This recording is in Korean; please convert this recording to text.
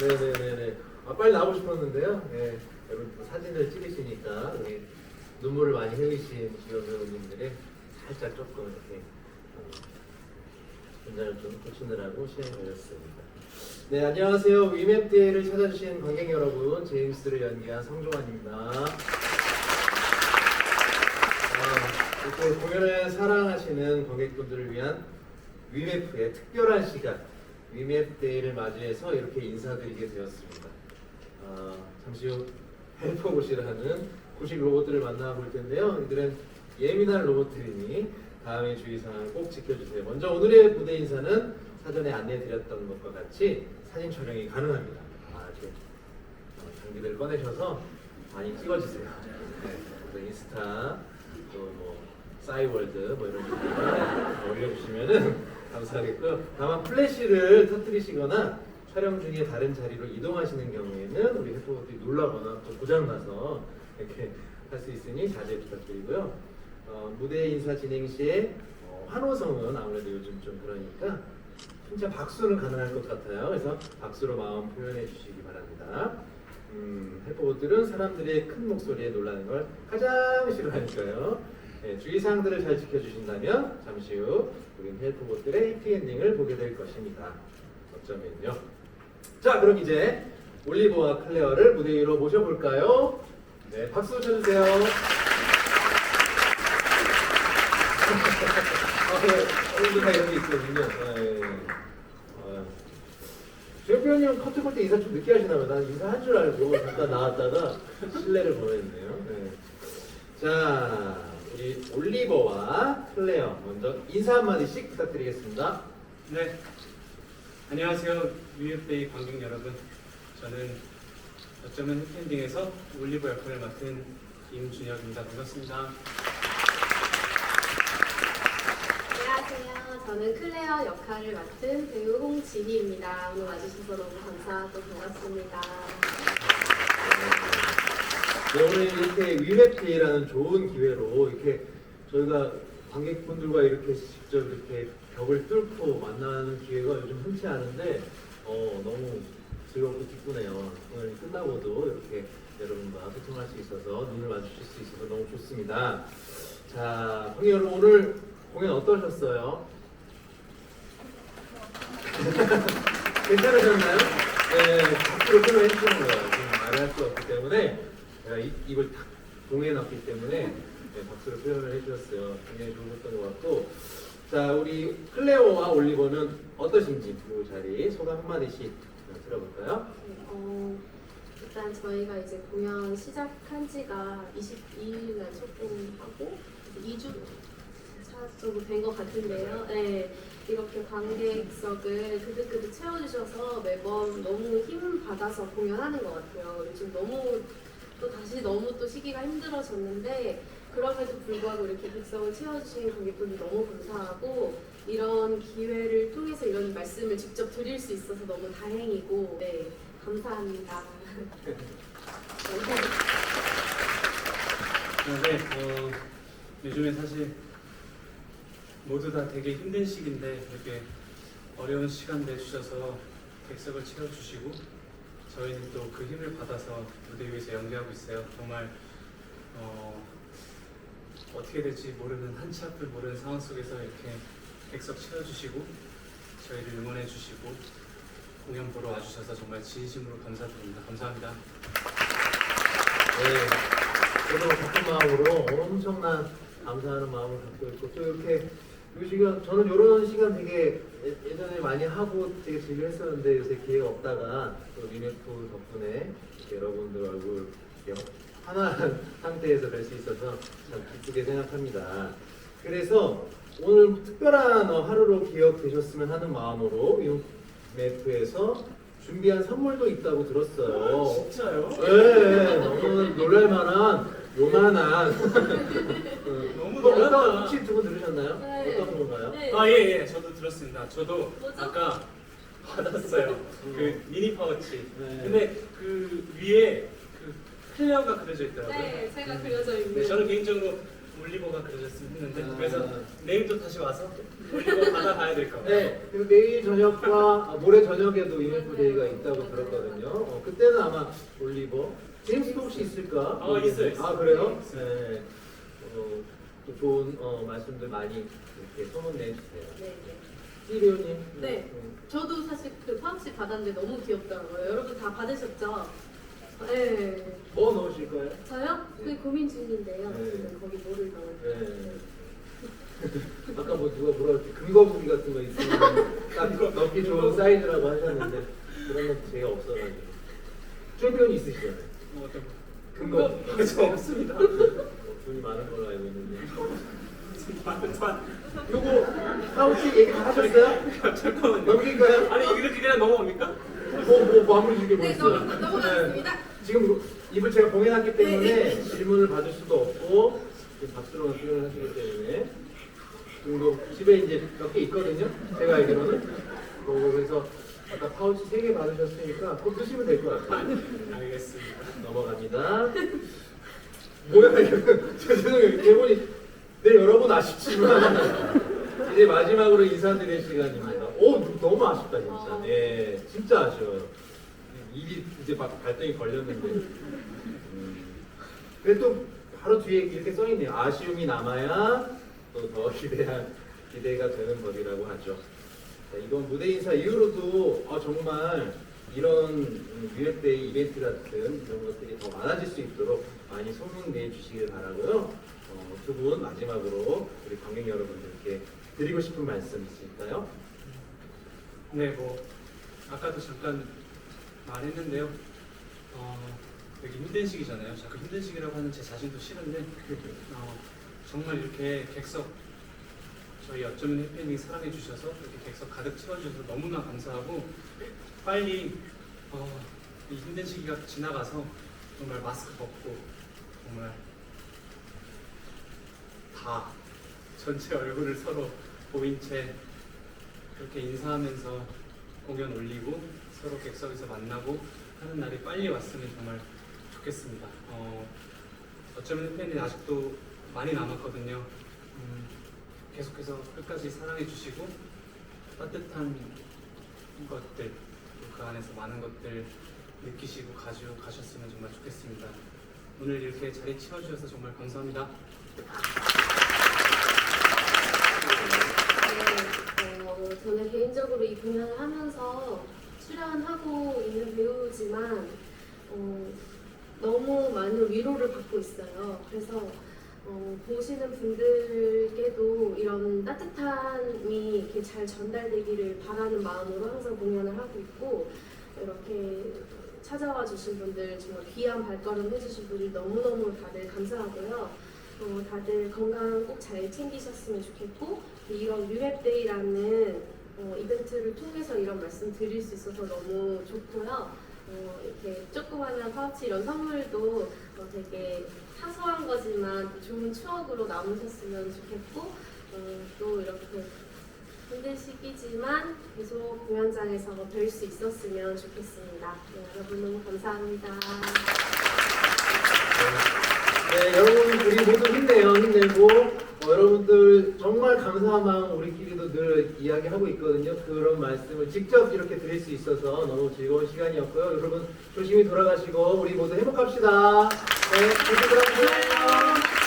네네네네. 아, 빨리 나오고 싶었는데요. 네. 여러분 또 사진을 찍으시니까 우리 눈물을 많이 흘리신 주연 배우님들이 살짝 조금 이렇게 어, 분장을 좀 고치느라고 시간이 걸렸습니다. 네, 안녕하세요. 위맵대회를 찾아주신 관객 여러분, 제임스를 연기한 성종환입니다. 아, 이렇게 공연을 사랑하시는 관객분들을 위한 위메프의 특별한 시간, 위맵대회를 맞이해서 이렇게 인사드리게 되었습니다. 아, 잠시 후 헬퍼봇이라는 구식 로봇들을 만나볼 텐데요. 이들은 예민한 로봇들이니 다음의 주의사항을 꼭 지켜주세요. 먼저 오늘의 무대 인사는 사전에 안내드렸던 것과 같이 사진 촬영이 가능합니다. 아, 어, 장비들 꺼내셔서 많이 찍어주세요. 네, 인스타 또뭐 싸이월드 뭐 이런 데 올려주시면은 감사하겠고요. 다만 플래시를 터뜨리시거나 촬영 중에 다른 자리로 이동하시는 경우에는 우리 해프분들이 놀라거나 또 고장나서 이렇게 할 수 있으니 자제 부탁드리고요. 어, 무대 인사 진행 시에 어, 환호성은 아무래도 요즘 좀 그러니까 진짜 박수는 가능할 것 같아요. 그래서 박수로 마음 표현해 주시기 바랍니다. 음, 헬퍼봇들은 사람들의 큰 목소리에 놀라는 걸 가장 싫어하니까요. 네, 주의사항들을 잘 지켜주신다면 잠시 후 우린 헬퍼봇들의 해피 엔딩을 보게 될 것입니다. 어쩌면요. 자, 그럼 이제 올리버와 클레어를 무대 위로 모셔볼까요? 네, 박수 쳐주세요. 어른들 다 이런 게 있거든요. 아, 예. 배우님 커트 볼 때 인사 좀 늦게 하시나 봐요. 난 인사한 줄 알고 잠깐 나왔다가 실례를 범했네요. 네. 자, 우리 올리버와 클레어 먼저 인사 한마디씩 부탁드리겠습니다. 네. 안녕하세요. 유유페이 관객 여러분. 저는 어쩌면 해피엔딩에서 올리버 역할을 맡은 김준혁입니다. 반갑습니다. 안녕하세요. 저는 클레어 역할을 맡은 배우 홍지희입니다. 오늘 와주셔서 너무 감사하고 반갑습니다. 네, 오늘 이렇게 위맵데이라는 좋은 기회로 이렇게 저희가 관객분들과 이렇게 직접 이렇게 벽을 뚫고 만나는 기회가 요즘 흔치 않은데 어, 너무 즐겁고 기쁘네요. 오늘 끝나고도 이렇게 여러분과 소통할 수 있어서 눈을 마주칠 수 있어서 너무 좋습니다. 자, 관객 여러분 오늘 공연 어떠셨어요? 괜찮으셨나요? 네, 박수로 표현해 주시는 거예요. 지금 말을 할수 없기 때문에 제가 입, 입을 탁 봉해놨기 때문에 네, 박수로 표현을 해주셨어요. 굉장히 좋으셨던 것 같고 자 우리 클레오와 올리버는 어떠신지 이 자리 소감 한마디씩 들어볼까요? 네, 어, 일단 저희가 이제 공연 시작한 지가 22일 날 조금 하고 2주 차 정도 된 것 같은데요. 네, 이렇게 관객석을 그득그득 채워주셔서 매번 너무 힘 받아서 공연하는 것 같아요. 요즘 너무 또 다시 너무 또 시기가 힘들어졌는데 그럼에도 불구하고 이렇게 객석을 채워주신 관객분들 너무 감사하고 이런 기회를 통해서 이런 말씀을 직접 드릴 수 있어서 너무 다행이고 네 감사합니다. 네. 어, 요즘에 사실 모두 다 되게 힘든 시기인데 이렇게 어려운 시간 내주셔서 객석을 채워주시고 저희는 또 그 힘을 받아서 무대 위에서 연기하고 있어요. 정말 어, 어떻게 될지 모르는 한 치 앞을 모르는 상황 속에서 이렇게 객석 채워주시고 저희를 응원해 주시고 공연 보러 와주셔서 정말 진심으로 감사드립니다. 감사합니다. 네, 저도 같은 마음으로 엄청난 감사하는 마음을 갖고 있고 또 이렇게 이 시간 저는 이런 시간 되게 예- 예전에 많이 하고 되게 즐겨 했었는데 요새 기회가 없다가 또 유네프 덕분에 이렇게 여러분들 얼굴 이렇게 환한 상태에서 뵐 수 있어서 참 기쁘게 생각합니다. 그래서 오늘 특별한 어, 하루로 기억되셨으면 하는 마음으로 유네프에서 준비한 선물도 있다고 들었어요. 진짜요? 네, 너무 놀랄만한 요만한 어떤 놀랐다. 혹시 두분 들으셨나요? 네. 어떤 건가요? 네. 아, 예, 예, 저도 들었습니다. 저도 뭐죠? 아까 받았어요. 그 미니 파우치. 네. 근데 그 위에 그 클레어가 그려져 있더라고요. 네 제가 그려져 있는 네, 저는 개인적으로 올리버가 그려졌으면 했는데 아. 그래서 내일도 다시 와서 올리버 받아가야 될까 봐. 네, 그리고 내일 저녁과 아, 모레 저녁에도 위메프 데이가 있다고 들었거든요. 어, 그때는 아마 올리버, 제임스도 혹시 있을까? 어, 있어요, 있어요. 아 그래요? 있어요. 네. 어, 또 좋은 어, 말씀들 많이 이렇게 소문 내주세요. 네, 네. 찌리오님. 네. 저도 사실 그 파우치 받았는데 너무 귀엽더라고요. 여러분 다 받으셨죠? 네. 뭐 넣으실 거예요? 저요? 그 고민 중인데요. 네. 지금 거기 뭐를 넣을지. 네. 아까 뭐 누가 뭐라 그랬지? 근거무기 같은 거 있으면 딱 넣기 좋은 사이즈라고 하셨는데 그런 건 제가 없어가지고. 최대원 있으시잖아요. 뭐 어떤 거? 저 없습니다. 어, 돈이 많은 걸로 알고 있는데. 요거 파우치 얘기 다 하셨어요? 잠깐만요. 넘길까요? 아니 이렇게 그냥 넘어갑니까? 뭐, 뭐 마무리 이게 뭐 네, 있어요? 넘어- 넘어가겠습니다. 네. 지금 입을 제가 봉해놨기 때문에 네, 질문을 받을 수도 없고 박수로만 표현을 하시기 때문에 중도 집에 이제 몇 개 있거든요. 제가 알기로는. 어, 그래서 아까 파우치 세 개 받으셨으니까 꼭 쓰시면 될 것 같아요. 알겠습니다. 넘어갑니다. 뭐야 죄송해요 대본이 네 여러분 아쉽지만 이제 마지막으로 인사드릴 시간입니다. 오 너무 아쉽다 진짜. 예 진짜 아쉬워요. 일이 이제 막 발등이 걸렸는데. 음. 그래도 바로 뒤에 이렇게 써있네요. 아쉬움이 남아야 또 더 기대한 기대가 되는 법이라고 하죠. 자, 이번 무대 인사 이후로도 어, 정말 이런 음, 유협데이 이벤트 같은 이런 것들이 더 많아질 수 있도록 많이 소문 내 주시길 바라고요. 어, 두 분 마지막으로 우리 관객 여러분들께 드리고 싶은 말씀 있을까요? 네, 뭐 아까도 잠깐 말했는데요. 어, 되게 힘든 시기잖아요. 자꾸 힘든 시기라고 하는 제 자신도 싫은데 어, 정말 이렇게 객석 저희 어쩌면 해피엔딩 사랑해 주셔서 이렇게 객석 가득 채워주셔서 너무나 감사하고 빨리 어, 이 힘든 시기가 지나가서 정말 마스크 벗고 정말 다 전체 얼굴을 서로 보인 채 그렇게 인사하면서 공연 올리고 서로 객석에서 만나고 하는 날이 빨리 왔으면 정말 좋겠습니다. 어, 어쩌면 팬이 아직도 많이 남았거든요. 음, 계속해서 끝까지 사랑해 주시고 따뜻한 것들 그 안에서 많은 것들 느끼시고 가지고 가셨으면 정말 좋겠습니다. 오늘 이렇게 자리 채워주셔서 정말 감사합니다. 네, 어, 저는 개인적으로 이 공연을 하면서 출연하고 있는 배우지만 어, 너무 많은 위로를 받고 있어요. 그래서 어, 보시는 분들께도 이런 따뜻함이 이렇게 잘 전달되기를 바라는 마음으로 항상 공연을 하고 있고 이렇게 찾아와 주신 분들 정말 귀한 발걸음 해주신 분들 너무너무 다들 감사하고요. 어, 다들 건강 꼭 잘 챙기셨으면 좋겠고 이런 유맵데이라는 어, 이벤트를 통해서 이런 말씀 드릴 수 있어서 너무 좋고요. 어, 이렇게 조그마한 파우치 이런 선물도 어, 되게 사소한 거지만 또 좋은 추억으로 남으셨으면 좋겠고 어, 또 이렇게 힘든 시기지만 계속 공연장에서 뵐 수 있었으면 좋겠습니다. 네, 여러분 너무 감사합니다. 네, 여러분 우리 모두 힘내요, 힘내고 어, 여러분들 정말 감사한 마음 우리끼리도 늘 이야기하고 있거든요. 그런 말씀을 직접 이렇게 드릴 수 있어서 너무 즐거운 시간이었고요. 여러분 조심히 돌아가시고 우리 모두 행복합시다. 네, 모두 들어가세요.